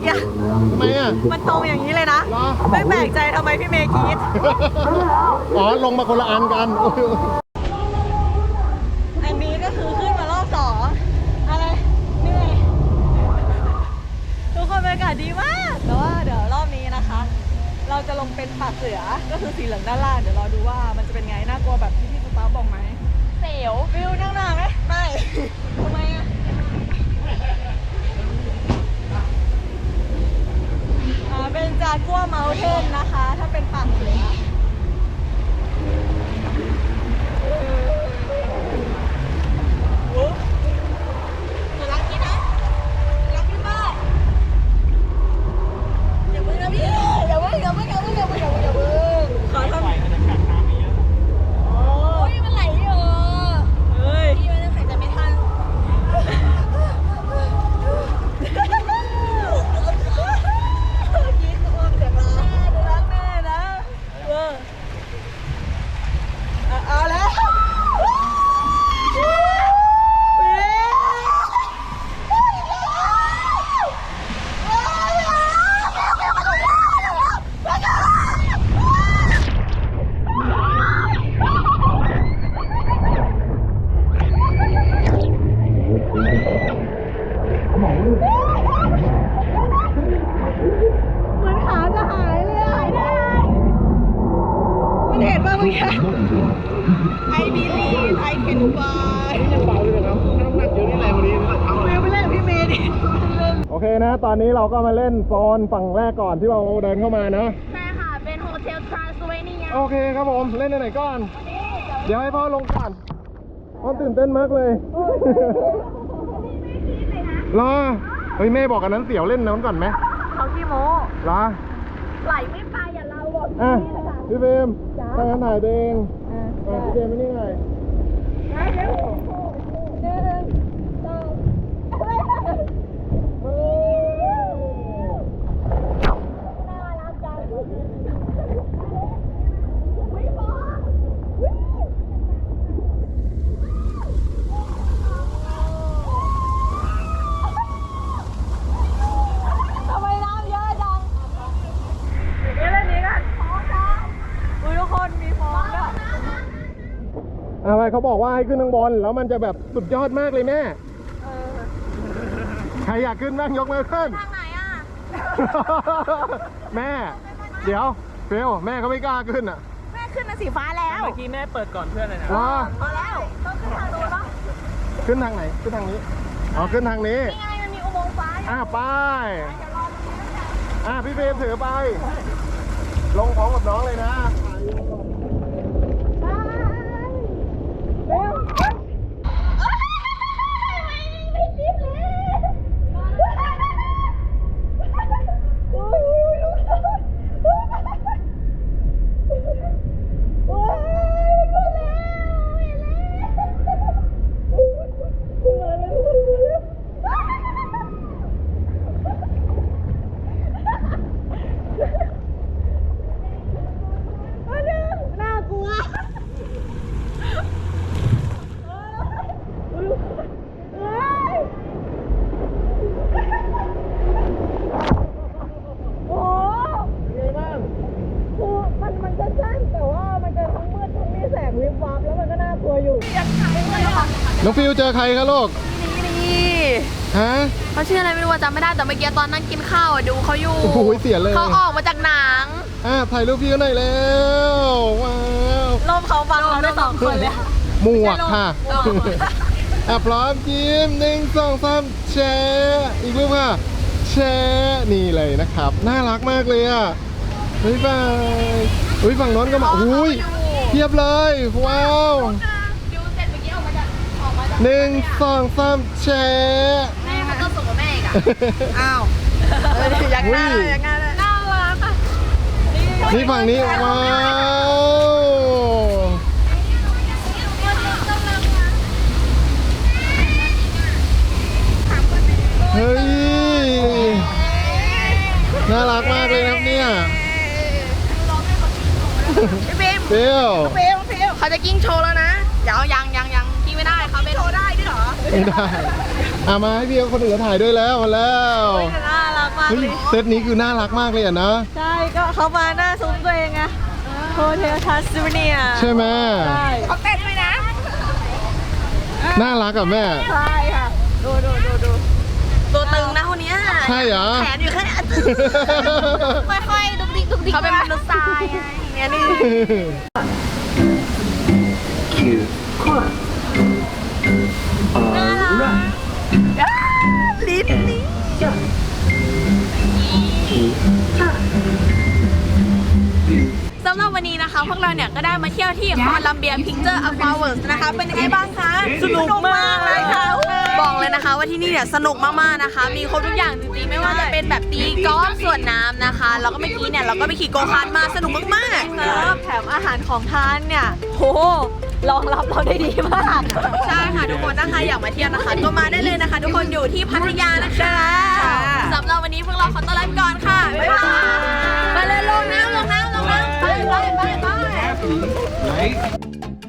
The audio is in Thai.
อกี้ทำไมอะมันตรงอย่างนี้เลยนะเหรอไม่แปลกใจทำไมพี่เมย์คิดอ๋อลงมาคนละอันกัน อันนี้ก็คือขึ้นมารอบสองอะไรเหนื่อยทุกคนบรรยากาศดีมากแต่ว่าเดี๋ยวรอบนี้นะคะ เราจะลงเป็นปากเสือก็คือสีเหลืองด้านล่างเดี๋ยวรอดูว่ามันจะเป็นไงน่ากลัวแบบที่พี่สตาร์บอกไหมเสียวฟิวนั่งหน้าไหมไม่ทำไมอะอ่า เป็นจากัวเมลเทนนะคะ ถ้าเป็นปากเสือ หนูรักพี่นะรักพี่มากอย่าเพิ่งนะพี่อย่าเพิ่งอย่าเพิ่งอย่าเพิ่งอย่าเพิ่งอย่าเพิ่งอย่าเพิ่งขอทำโอ้ยมันไหลอยู่เฮ้ยพี่มันยังหายใจไม่ทันยิ้มตัวเสียงร้องแม่รักแม่นะเออเอาเอาแล้ว เหมือนขาจะหายเลยหายได้มันเห็นป่ะเมื่อกี้ I believe I can fly ยังเบาอยู่เลยครับน้ำหนักเยอะนี่แรงกว่านี้นะเอา เมย์ไปเล่นกับพี่เมย์ดิ โอ เคนะ ตอนนี้เราก็มาเล่นโซนฝั่งแรกก่อนที่เราเดินเข้ามานะ ใช่ค่ะ เป็นโฮเทลทรานสเวเนียโอเคครับผม เล่นในไหนก่อน เดี๋ยวให้พ่อลงก่อนพ่อตื่นเต้นมากเลยรอเฮ้ยแม่บอกกันนั้นเสียวเล่นน้ำก่อนไหมเขาขี้โม้รอไหลไม่ไปอย่าเราบอกอะนี่นะคะพี่เบมทางนั้นถ่ายตัวเองอะพี่เบมไม่นี่ไง หนึ่งสองน่ารักจังไม่บอกทำไมน้ำเยอะจังเดี๋ยวเล่นนี้กันฟองจ้าอุ้ยทุกคนมีฟองด้วย อะไรเขาบอกว่าให้ขึ้นข้างบน แล้วมันจะแบบสุดยอดมากเลยแม่เออใครอยากขึ้นบ้างยกมือขึ้น ทางไหนอะแม่ เดี๋ยวเฟลแม่เขาไม่กล้าขึ้นอะแม่ขึ้นมาสีฟ้าแล้วเมื่อกี้แม่เปิดก่อนเพื่อนเลยนะรอพอแล้วต้องขึ้นทางโน้นปะขึ้นทางไหนขึ้นทางนี้อ๋อขึ้นทางนี้นี่ไงมันมีอุโมงค์ฟ้าอยู่อะไปเดี๋ยวรอตรงนี้แล้วกันอะพี่เฟรมถือไป ลงพร้อมกับน้องเลยนะ ไปเร็วไม่จิ๊บเลยโอ้ยโอ้ยก็แล้วเห็นแล้ว น่ากลัวโอ้คือมันมันจะสั้นแต่ว่ามันจะทั้งมืดทั้งมีแสงวิบวับแล้วมั นก็น่ากลัวอยู่อยากถ่ายด้วยอะน้องฟิวเจอใครคะลูกนี่นี่ฮะ เขาชื่ออะไรไม่รู้ว่าจำไม่ได้แต่เมื่อกี้ตอนนั่งกินข้าวอะดูเขาอยู่โอ้โหเสียเลย เขาออกมาจากหนังอะถ่ายรูปพี่กันหน่อยแล้วว้าวร่มเขาบังเราได้สองคนเลย หมวกค่ะหมวกอะพร้อมยิ้มหนึ่งสองสามแชร์อีกรูปค่ะแชร์นี่เลยนะครับ น่ารักมากเลยอะบ๊ายบายอุ้ยฝั่งโน้นก็มาอุ้ยเทียบเลยว้าวดู หนึ่งสองสามแชร์แม่เขาก็ส่งกับแม่อีกอะอ้าวยังหน้าเลยยังหน้าเลยน่ารักอะนี่ฝั่งนี้ว้าวเฮ้ย น่ารักมากเลยนะครับเนี่ยพี่บีมเปรี้ยวเฟลเฟลเขาจะกิ้งโชว์แล้วนะ เดี๋ยวยังยังยังกิ้ง ไม่ได้เขาเป็นโชว์ได้ด้วยเหรอไม่ได้อามาให้พี่เอาคนอื่นถ่ายด้วยแล้วมาแล้วน่ารักมากเฮ้ยเลยเซตนี้คือน่ารักมากเลยอะนะใช่ก็เขามาหน้าซุ้มตัวเองไงโฮเทลทัสเนียใช่ไหมใช่เขาเต้นด้วยนะ น่ารักอะแม่ ใช่ค่ะ ดูดูดูดูตัวตึงนะคนเนี้ยใช่เหรอแขนอยู่แค่เนี้ยค่อยๆดุกดิกดุกดิกเขาเป็นมนุษย์ทรายไงเนี่ยนี่ลิ้นำหรับวันนี้นะคะ พวกเราเนี่ยก็ได้มาเที่ยวที่คอลัมเบียพิกเจอร์อควาเวิร์สนะคะ เป็นยังไงบ้างคะสนุกมากเลยค่ะบอกเลยนะคะ ว่าที่นี่เนี่ยสนุกมากๆนะคะ มีครบทุกอย่างจริงๆ ไม่ว่าจะเป็นแบบตีกอล์ฟส่วนน้ำนะคะ แล้วก็เมื่อกี้เนี่ยเราก็ไปขี่โกคาร์ทมาสนุกมากครับแถมอาหารของทานเนี่ยโหรองรับเราได้ดีมากๆใช่ค่ะทุกคนนะคะอยากมาเที่ยวนะคะ ก็มาได้เลยนะคะ ทุกคนอยู่ที่พัทยานะคะสำหรับวันนี้พวกเราขอตัวลาไปก่อนค่ะบ๊ายบายไปเลยลงน้ำลงน้ำ Bye, bye, bye. Right?